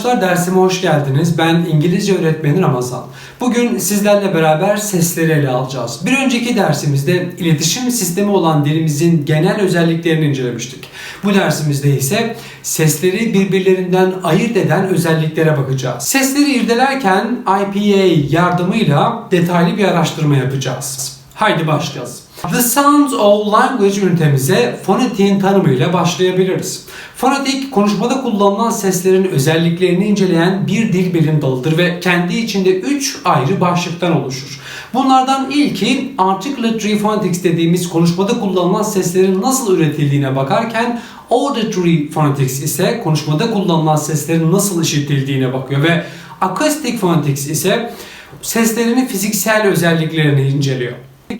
arkadaşlar dersime hoş geldiniz. Ben İngilizce öğretmeni Ramazan. Bugün sizlerle beraber sesleri ele alacağız. Bir önceki dersimizde iletişim sistemi olan dilimizin genel özelliklerini incelemiştik. Bu dersimizde ise sesleri birbirlerinden ayırt eden özelliklere bakacağız. Sesleri irdelerken IPA yardımıyla detaylı bir araştırma yapacağız. Haydi başlayalım. The Sounds of Language ünitemize fonetiğin tanımıyla başlayabiliriz. Fonetik, konuşmada kullanılan seslerin özelliklerini inceleyen bir dil bilim dalıdır ve kendi içinde 3 ayrı başlıktan oluşur. Bunlardan ilki Articulatory Phonetics dediğimiz konuşmada kullanılan seslerin nasıl üretildiğine bakarken Auditory Phonetics ise konuşmada kullanılan seslerin nasıl işitildiğine bakıyor ve Acoustic Phonetics ise seslerin fiziksel özelliklerini inceliyor.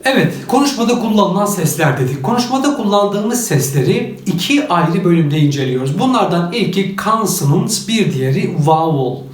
Evet, konuşmada kullanılan sesler dedik. Konuşmada kullandığımız sesleri iki ayrı bölümde inceliyoruz. Bunlardan ilki consonant, bir diğeri vowel.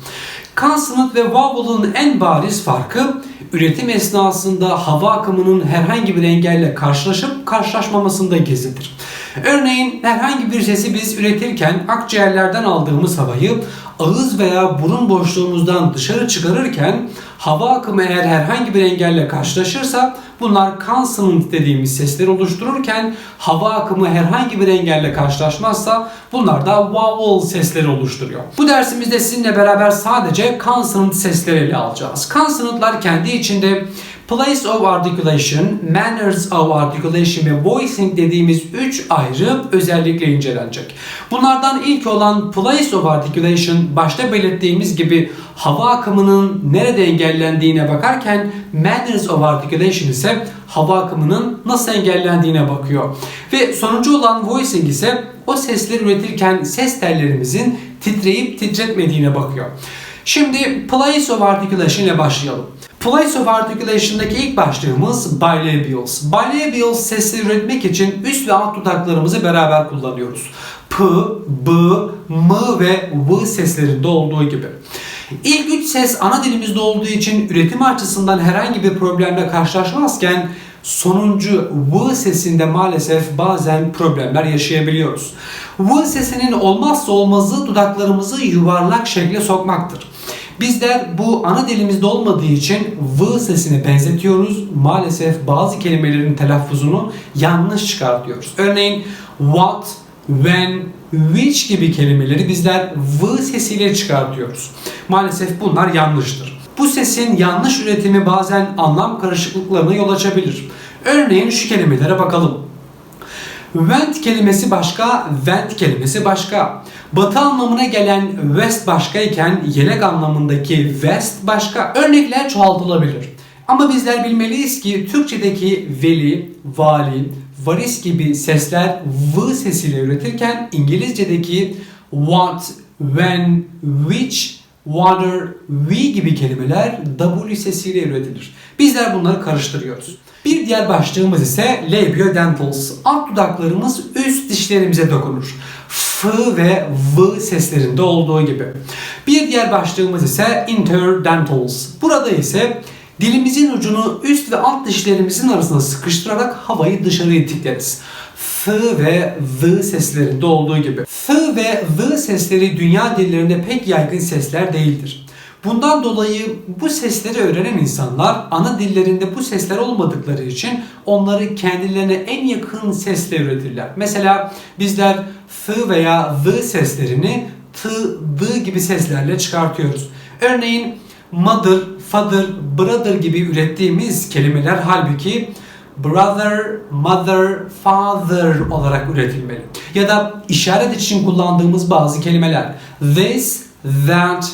Consonant ve vowel'ın en bariz farkı üretim esnasında hava akımının herhangi bir engelle karşılaşıp karşılaşmamasında gizlidir. Örneğin herhangi bir sesi biz üretirken akciğerlerden aldığımız havayı ağız veya burun boşluğumuzdan dışarı çıkarırken hava akımı eğer herhangi bir engelle karşılaşırsa bunlar consonant dediğimiz sesleri oluştururken hava akımı herhangi bir engelle karşılaşmazsa bunlar da vowel sesleri oluşturuyor. Bu dersimizde sizinle beraber sadece consonant sesleri ele alacağız. Consonantlar kendi içinde Place of articulation, manners of articulation ve voicing dediğimiz 3 ayrı özellikle incelenecek. Bunlardan ilk olan place of articulation başta belirttiğimiz gibi hava akımının nerede engellendiğine bakarken manners of articulation ise hava akımının nasıl engellendiğine bakıyor. Ve sonuncu olan voicing ise o sesleri üretirken ses tellerimizin titreyip titretmediğine bakıyor. Şimdi place of articulation ile başlayalım. Place of Articulation'daki ilk başlığımız bilabials. Bilabials sesleri üretmek için üst ve alt dudaklarımızı beraber kullanıyoruz. P, B, M ve V seslerinde olduğu gibi. İlk üç ses ana dilimizde olduğu için üretim açısından herhangi bir problemle karşılaşmazken sonuncu V sesinde maalesef bazen problemler yaşayabiliyoruz. V sesinin olmazsa olmazı dudaklarımızı yuvarlak şekle sokmaktır. Bizler bu ana dilimizde olmadığı için V sesine benzetiyoruz. Maalesef bazı kelimelerin telaffuzunu yanlış çıkartıyoruz. Örneğin what, when, which gibi kelimeleri bizler V sesiyle çıkartıyoruz. Maalesef bunlar yanlıştır. Bu sesin yanlış üretimi bazen anlam karışıklıklarına yol açabilir. Örneğin şu kelimelere bakalım. Went kelimesi başka, went kelimesi başka. Batı anlamına gelen west başkayken yelek anlamındaki west başka. Örnekler çoğaltılabilir. Ama bizler bilmeliyiz ki Türkçedeki veli, vali, varis gibi sesler v sesiyle üretirken İngilizce'deki what, when, which, water, we gibi kelimeler w sesiyle üretilir. Bizler bunları karıştırıyoruz. Bir diğer başlığımız ise labiodentals. Alt dudaklarımız üst dişlerimize dokunur. F ve V seslerinde olduğu gibi. Bir diğer başlığımız ise interdentals. Burada ise dilimizin ucunu üst ve alt dişlerimizin arasına sıkıştırarak havayı dışarı itikleriz. F ve V seslerinde olduğu gibi. F ve V sesleri dünya dillerinde pek yaygın sesler değildir. Bundan dolayı bu sesleri öğrenen insanlar ana dillerinde bu sesler olmadıkları için onları kendilerine en yakın sesle üretirler. Mesela bizler f veya v seslerini t, d gibi seslerle çıkartıyoruz. Örneğin mother, father, brother gibi ürettiğimiz kelimeler halbuki brother, mother, father olarak üretilmeli. Ya da işaret için kullandığımız bazı kelimeler this, that,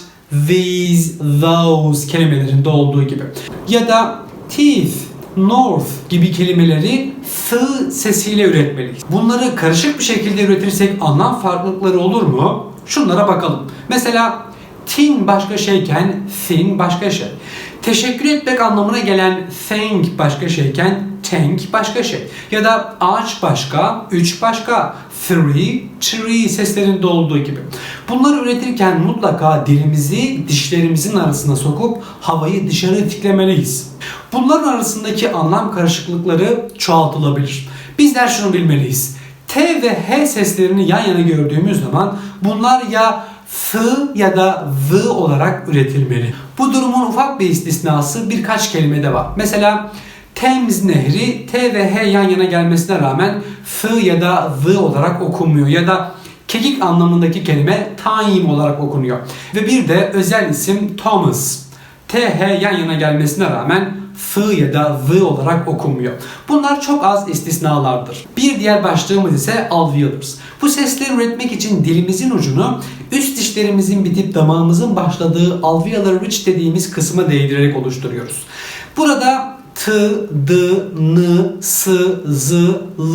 these, those kelimelerinde olduğu gibi. Ya da teeth, north gibi kelimeleri f sesiyle üretmeliyiz. Bunları karışık bir şekilde üretirsek anlam farklılıkları olur mu? Şunlara bakalım. Mesela tin başka şeyken thin başka şey. Teşekkür etmek anlamına gelen thank başka şeyken tank başka şey. Ya da ağaç başka, üç başka, three, tree seslerinde olduğu gibi. Bunları üretirken mutlaka dilimizi dişlerimizin arasına sokup havayı dışarı tiklemeliyiz. Bunların arasındaki anlam karışıklıkları çoğaltılabilir. Bizler şunu bilmeliyiz. T ve H seslerini yan yana gördüğümüz zaman bunlar ya f ya da v olarak üretilmeli. Bu durumun ufak bir istisnası birkaç kelimede var. Mesela Thames Nehri T ve H yan yana gelmesine rağmen f ya da v olarak okunmuyor ya da kekik anlamındaki kelime time olarak okunuyor. Ve bir de özel isim Thomas. TH yan yana gelmesine rağmen F ya da V olarak okunmuyor. Bunlar çok az istisnalardır. Bir diğer başlığımız ise alveolars. Bu sesleri üretmek için dilimizin ucunu üst dişlerimizin bitip damağımızın başladığı alveolar ridge dediğimiz kısma değdirerek oluşturuyoruz. Burada T, D, N, S, Z, L,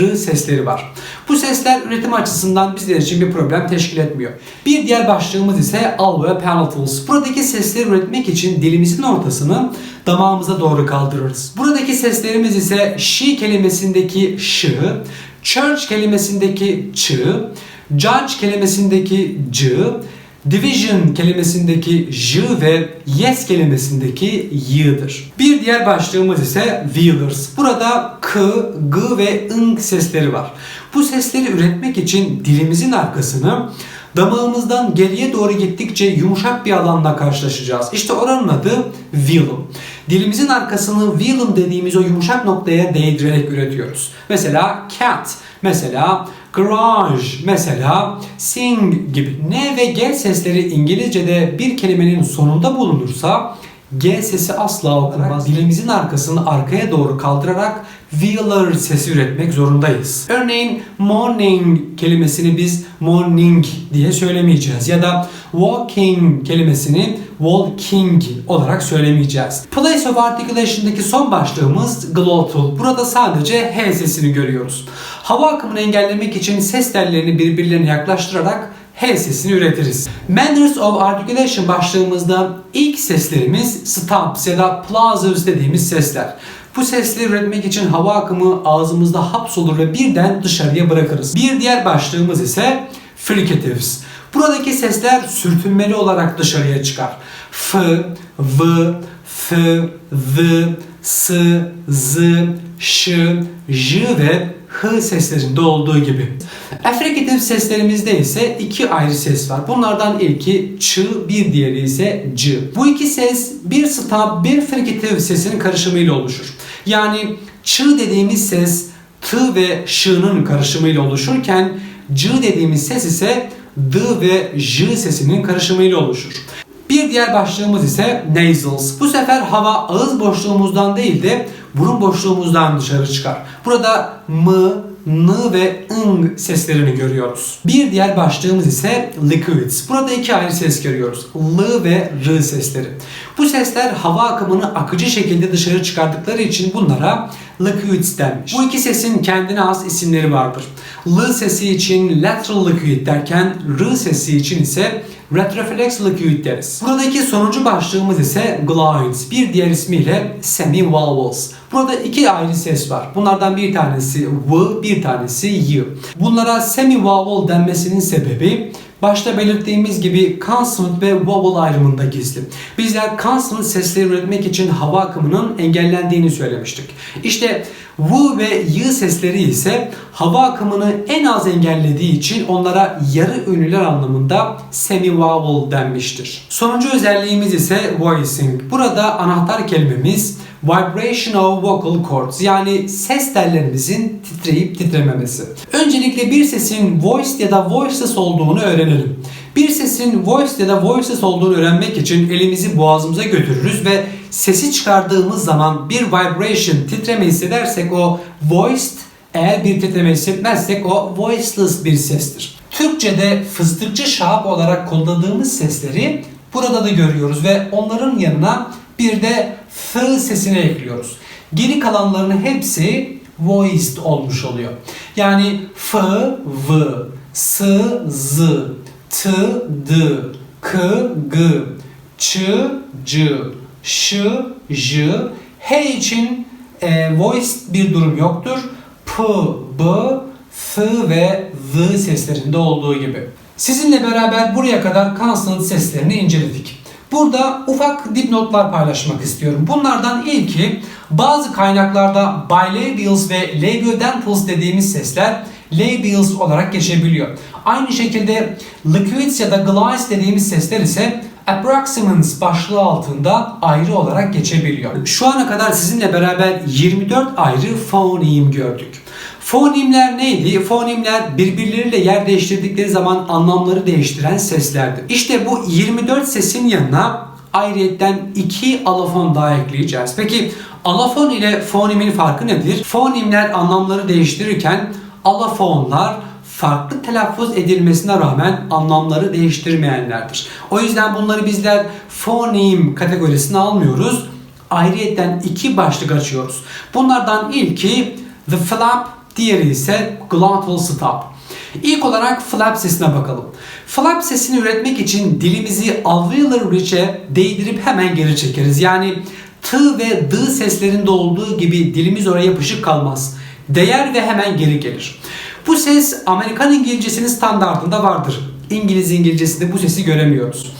R sesleri var. Bu sesler üretim açısından bizler için bir problem teşkil etmiyor. Bir diğer başlığımız ise alveolar palatals. Buradaki sesleri üretmek için dilimizin ortasını damağımıza doğru kaldırırız. Buradaki seslerimiz ise she kelimesindeki ş, church kelimesindeki ç, judge kelimesindeki c, Division kelimesindeki j ve yes kelimesindeki y'dir. Bir diğer başlığımız ise vealers. Burada k, g ve ing sesleri var. Bu sesleri üretmek için dilimizin arkasını damağımızdan geriye doğru gittikçe yumuşak bir alanla karşılaşacağız. İşte oranın adı vealum. Dilimizin arkasını vealum dediğimiz o yumuşak noktaya değdirerek üretiyoruz. Mesela cat, mesela garage, mesela sing gibi N ve G sesleri İngilizce'de bir kelimenin sonunda bulunursa G sesi asla okunmaz. Dilimizin arkasını arkaya doğru kaldırarak velar sesi üretmek zorundayız. Örneğin morning kelimesini biz morning diye söylemeyeceğiz ya da walking kelimesini walking olarak söylemeyeceğiz. Place of articulation'daki son başlığımız glottal. Burada sadece H sesini görüyoruz. Hava akımını engellemek için ses tellerini birbirlerine yaklaştırarak H sesini üretiriz. Manners of Articulation başlığımızda ilk seslerimiz stops ya da plosives dediğimiz sesler. Bu sesleri üretmek için hava akımı ağzımızda hapsolur ve birden dışarıya bırakırız. Bir diğer başlığımız ise fricatives. Buradaki sesler sürtünmeli olarak dışarıya çıkar. F, V, F, Z, S, Z, Ş, J ve H seslerinde olduğu gibi. Affricative seslerimizde ise iki ayrı ses var. Bunlardan ilki ç, bir diğeri ise c. Bu iki ses bir stop, bir fricative sesinin karışımıyla oluşur. Yani ç dediğimiz ses t ve ş'nın karışımıyla oluşurken c dediğimiz ses ise d ve j sesinin karışımıyla oluşur. Bir diğer başlığımız ise nasals. Bu sefer hava ağız boşluğumuzdan değil de burun boşluğumuzdan dışarı çıkar. Burada m, n ve ing seslerini görüyoruz. Bir diğer başlığımız ise liquids. Burada iki ayrı ses görüyoruz. L ve R sesleri. Bu sesler hava akımını akıcı şekilde dışarı çıkardıkları için bunlara liquids denmiş. Bu iki sesin kendine has isimleri vardır. L sesi için lateral liquid derken R sesi için ise retroflex liquid deriz. Buradaki sonuncu başlığımız ise glines. Bir diğer ismiyle semi-vowels. Burada iki ayrı ses var. Bunlardan bir tanesi V, bir tanesi Y. Bunlara semi-vowel denmesinin sebebi başta belirttiğimiz gibi consonant ve vowel ayrımında gizli. Bizler consonant sesleri üretmek için hava akımının engellendiğini söylemiştik. İşte V ve Y sesleri ise hava akımını en az engellediği için onlara yarı ünlüler anlamında semi-vowel denmiştir. Sonuncu özelliğimiz ise voicing. Burada anahtar kelimemiz vibration of vocal cords yani ses tellerimizin titreyip titrememesi. Öncelikle bir sesin voiced ya da voiceless olduğunu öğrenelim. Bir sesin voiced ya da voiceless olduğunu öğrenmek için elimizi boğazımıza götürürüz ve sesi çıkardığımız zaman bir vibration, titreme hissedersek o voiced, eğer bir titreme hissetmezsek o voiceless bir sestir. Türkçe'de fıstıkçı şahap olarak kullandığımız sesleri burada da görüyoruz ve onların yanına bir de f sesini ekliyoruz. Geri kalanlarının hepsi voiced olmuş oluyor. Yani f, v, s, z, t, d, k, g, ç, c, ş, j, h için e, voiced bir durum yoktur. P, b, f ve v seslerinde olduğu gibi. Sizinle beraber buraya kadar consonant seslerini inceledik. Burada ufak dipnotlar paylaşmak istiyorum. Bunlardan ilki bazı kaynaklarda bilabials ve labiodentals dediğimiz sesler labials olarak geçebiliyor. Aynı şekilde liquids ya da glides dediğimiz sesler ise approximants başlığı altında ayrı olarak geçebiliyor. Şu ana kadar sizinle beraber 24 ayrı fonem gördük. Fonemler neydi? Fonemler birbirleriyle yer değiştirdikleri zaman anlamları değiştiren seslerdi. İşte bu 24 sesin yanına ayrıyetten iki alafon daha ekleyeceğiz. Peki alafon ile fonemin farkı nedir? Fonemler anlamları değiştirirken alafonlar farklı telaffuz edilmesine rağmen anlamları değiştirmeyenlerdir. O yüzden bunları bizler fonem kategorisine almıyoruz. Ayrıyetten iki başlık açıyoruz. Bunlardan ilki the flap, diğeri ise glottal stop. İlk olarak flap sesine bakalım. Flap sesini üretmek için dilimizi alveolar ridge'e değdirip hemen geri çekeriz. Yani t ve d seslerinde olduğu gibi dilimiz oraya yapışık kalmaz. Değer ve hemen geri gelir. Bu ses Amerikan İngilizcesinin standartında vardır. İngiliz İngilizcesinde bu sesi göremiyoruz.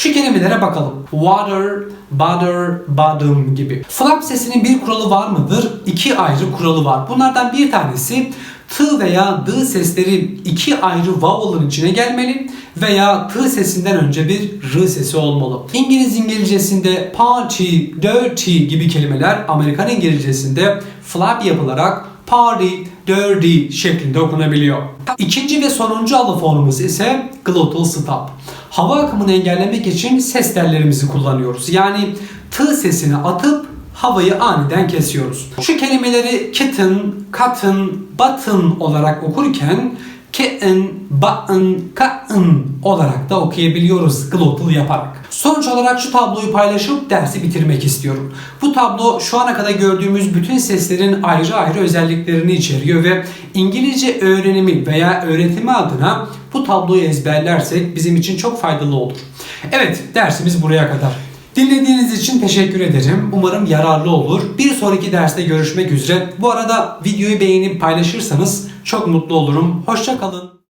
Şu kelimelere bakalım. Water, butter, bottom gibi. Flap sesinin bir kuralı var mıdır? İki ayrı kuralı var. Bunlardan bir tanesi t veya d sesleri iki ayrı vowel'ın içine gelmeli veya t sesinden önce bir r sesi olmalı. İngiliz İngilizcesinde party, dirty gibi kelimeler Amerikan İngilizcesinde flap yapılarak party, dirty şeklinde okunabiliyor. İkinci ve sonuncu allofonumuz ise glottal stop. Hava akımını engellemek için ses tellerimizi kullanıyoruz. Yani t sesini atıp havayı aniden kesiyoruz. Şu kelimeleri kitten, cotton, button olarak okurken kitten, button, cotton olarak da okuyabiliyoruz glottal yaparak. Sonuç olarak şu tabloyu paylaşıp dersi bitirmek istiyorum. Bu tablo şu ana kadar gördüğümüz bütün seslerin ayrı ayrı özelliklerini içeriyor ve İngilizce öğrenimi veya öğretimi adına bu tabloyu ezberlersek bizim için çok faydalı olur. Evet dersimiz buraya kadar. Dinlediğiniz için teşekkür ederim. Umarım yararlı olur. Bir sonraki derste görüşmek üzere. Bu arada videoyu beğenip paylaşırsanız çok mutlu olurum. Hoşça kalın.